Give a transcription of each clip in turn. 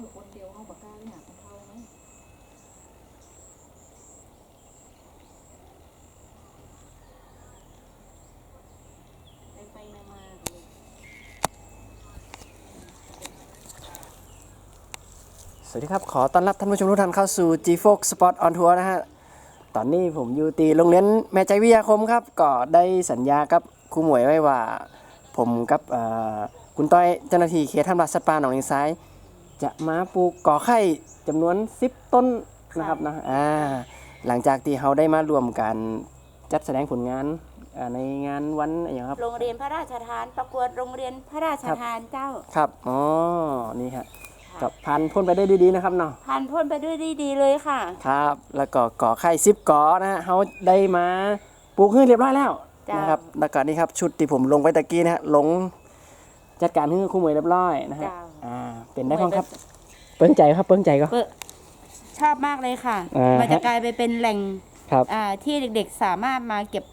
คือคนเดียวเขาปากกล้าไม่หาของเขาไหมไปไปมามาสวัสดีครับ ขอต้อนรับท่านผู้ชมทุกท่านเข้าสู่ G f o x Spot on Tour นะฮะ ตอนนี้ผมอยู่ตีโรงเรียนแม่ใจวิทยาคมครับ ก็ได้สัญญากับครูหมวยไว้ว่า ผมกับคุณต้อยเจ้าหน้าที่เขตทำรัฐสัตว์ป่าหนองเลงซ้าย จะมาปลูกก่อไข่จำนวน10ต้นนะครับนะอ่าหลังจากที่เขาได้มารวมกันจัดแสดงผลงานอ่าในงานวันอะไรอย่างครับ โรงเรียนพระราชทานประกวดโรงเรียนพระราชทานเจ้า ครับอ๋อนี่ฮะกับพันพ้นไปได้ดีๆนะครับเนาะผ่านพ้นไปด้วยดีดีเลยค่ะ ครับ แล้วก็ก่อไข่ซิบก่อนะฮะเขาได้มาปลูกให้เรียบร้อยแล้วจ้านนะครับแล้วก็นี่ครับชุดที่ผมลงไปตะกี้นะฮะลงจัดการให้คู่มวยเรียบร้อยนะฮะจ้าอ่า เป็นได้พ้องครับ เปิ้งใจครับเปิ้งใจก็เปิดชอบมากเลยค่ะ อ่าฮะ มันจะกลายไปเป็นแหล่งครับอ่าที่เด็กๆสามารถมาเก็บ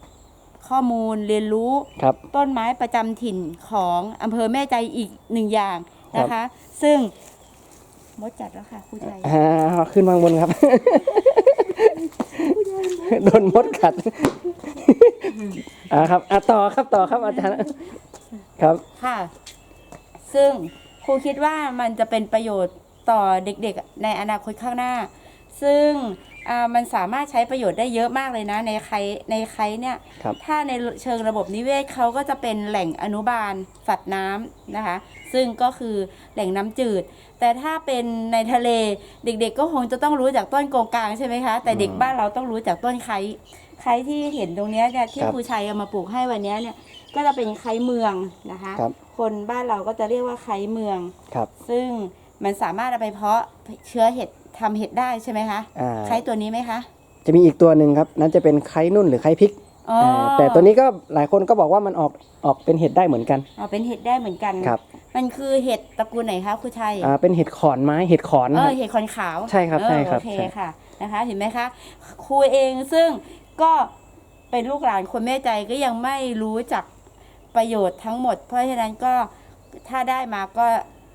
ข้อมูลเรียนรู้ ครับ ต้นไม้ประจำถิ่นของอำเภอแม่ใจอีกหนึ่งอย่างนะคะ ซึ่งมดจัดแล้วค่ะครูชัยอ่าขึ้นวางบนครับ โดนมดกัด อ่าครับอะต่อครับต่อครับอาจารย์ ครับ ค่ะ ซึ่งค รูคิดว่ามันจะเป็นประโยชน์ต่อเด็กๆ ในอนาคตข้างหน้า ซึ่ง อ่ามันสามารถใช้ประโยชน์ได้เยอะมากเลยนะในไคในไคเนี่ยครับ ถ้าในเชิงระบบนิเวศเขาก็จะเป็นแหล่งอนุบาลสัตว์น้ำนะคะ ซึ่งก็คือแหล่งน้ำจืด แต่ถ้าเป็นในทะเลเด็กๆก็คงจะต้องรู้จากต้นโกงกลางใช่ไหมคะ แต่เด็กอืมบ้านเราต้องรู้จากต้นไคไคที่เห็นตรงเนี้ยเนี่ยที่ครับ ครูชัยเอามาปลูกให้วันเนี้ยเนี่ยก็จะเป็นไคเมืองนะคะ ครับคนบ้านเราก็จะเรียกว่าไคเมือง ครับ ซึ่งมันสามารถเอาไปเพาะเชื้อเห็ด ทำเห็ดได้ใช่ไหมคะ อ่าไคตัวนี้ไหมคะ จะมีอีกตัวหนึ่งครับ นั่นจะเป็นไข่นุ่นหรือไข่พริกอ๋อาแต่ตัวนี้ก็หลายคนก็บอกว่ามันออกออกเป็นเห็ดได้เหมือนกันอ๋อเป็นเห็ดได้เหมือนกัน ครับมันคือเห็ดตระกูลไหนคะครูชัย อ่าเป็นเห็ดขอนไม้เห็ดขอนเอนะคอรับเห็ดขอนขาวใช่ครับเออใช่ครับโอเคใช่ ค่ะนะคะเห็นไหมคะครูเองซึ่งก็เป็นลูกหลานคนแม่ใจก็ยังไม่รู้จักประโยชน์ทั้งหมด เพราะฉะนั้นก็ถ้าได้มาก็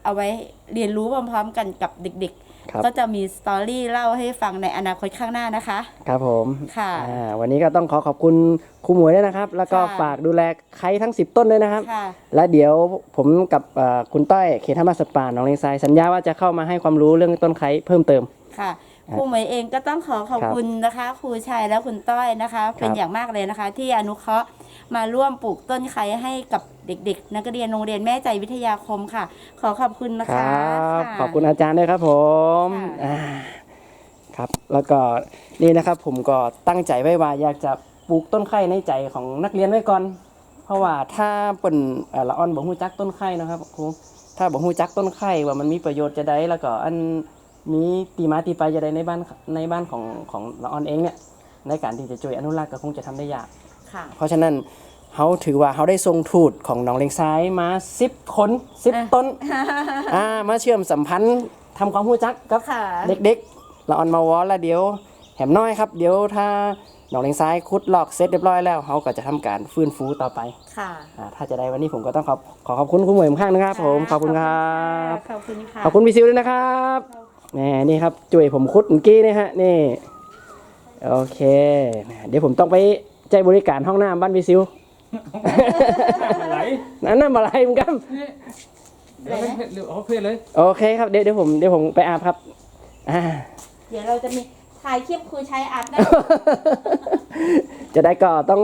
เอาไว้เรียนรู้พร้อมๆกันกับเด็ก ครับๆก็จะมีสตอรี่เล่าให้ฟังในอนาคตข้างหน้านะคะ ครับผมค่ะอ่าวันนี้ก็ต้องขอขอบคุณครูหมวยด้วยนะครับ แล้วก็ค่ะฝากดูแลไข่ทั้ง 10 ต้นด้วยนะครับ ค่ะ และเดี๋ยวผมกับเอ่อคุณต้อยเขตธรรมสัตว์ป่าหนองเลงทรายสัญญาว่าจะเข้ามาให้ความรู้เรื่องต้นไข่เพิ่มเติม ค่ะ ครูเหมยเองก็ต้องขอขอบครับคุณนะคะ ครูชัยและคุณต้อยนะคะ เป็นอย่างมากเลยนะคะ ที่อนุเคราะห์มาร่วมปลูกต้นไคร้ให้กับเด็ก ๆ นักเรียนโรงเรียนแม่ใจวิทยาคมค่ะ ขอขอบคุณนะครคะับค่ะขอบคุณอาจารย์ด้วยครับผมค่ะอ่าครับแล้วก็นี่นะครับผมก็ตั้งใจไว้ว่าอยากจะปลูกต้นไข่ในใจของนักเรียนไว้ก่อน เพราะว่าถ้าเป็นเอ่อละอ่อนบ่ฮู้จักต้นไข่นะครับครูถ้าบ่ฮู้จักต้นไข่ว่ามันมีประโยชน์จะได้แล้วก็อัน มีตีมาตีไปจะได้ในบ้านในบ้านของของละอ่อนเองเนี่ยในการที่จะช่วยอนุรักษ์ก็คงจะทำได้ยากค่ะเพราะฉะนั้นเขาถือว่าเขาได้ทรงทูตของหนองเลงซ้ายมา10คน10ต้นอ่ามาเชื่อมสัมพันธ์ทำความรู้จักกับค่ะเด็กๆละออนมาวอลแล้วเดี๋ยวแหมน้อยครับ เดี๋ยวถ้าหนองเลงซ้ายคุดลอกเสร็จเรียบร้อยแล้วเขาก็จะทำการฟื้นฟูต่อไปค่ะอ่าถ้าจะได้วันนี้ผมก็ต้องขอบขอขอบคุณคุณหมวยข้างนะครับผมขอบคุณครับขอบคุณค่ะขอบคุณพี่ซิวด้วยนะครับ แหนี่นี่ครับจุ๋ยผมคุดเมื่อกี้นี่ฮะนี่โอเคแหมเดี๋ยวผมต้องไปใจบริการห้องน้ำบ้านพี่ซิวไหลนั่นน่ะมาอะไรมึงกันเดี๋ยวเผ็ดเร็วเอาเผ็ดเลยโอเคครับเดี๋ยวเดี๋ยวผมเดี๋ยวผมไปอาบครับอ่าเดี๋ยวเราจะมีถ่ายคลิปครูชัยอัดนะจะได้ก็ต้อง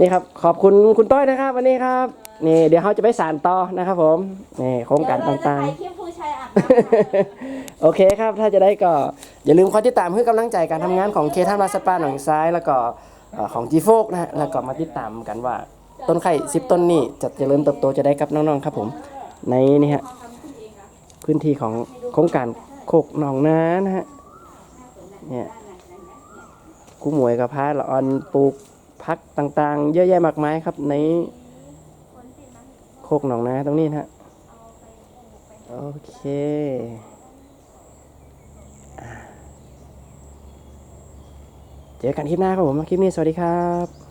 นี่ครับขอบคุณคุณต้อยนะครับ วันนี้ครับนี่เดี๋ยวเขาจะไปสานต่อนะครับผมนี่โครงการเดี๋ยวเจะต่างถ่ายคลิปครูชัยอัดนะคะๆ โอเคครับ ถ้าจะได้ก็อย่าลืมคอยติดตามเพื่อกำลังใจการทำงานของเคท่านมาสปาหนองซ้าย แล้วก็ของจีโฟกนะฮะแล้วก็มาติดตามกันว่าต้นไข่สิบต้นนี่จะเจริญเติบโตจะได้กับน้องๆครับผมในนี่ฮะพื้นที่ของโครงการโคกหนองนานะฮะเนี่ยกูหมวยกับพาละออนปลูกพักต่างๆ เยอะแยะมากมายครับในโคกหนองนาตรงนี้นะฮะโอเคอ่า เจอกันคลิปหน้าครับผม คลิปนี้สวัสดีครับ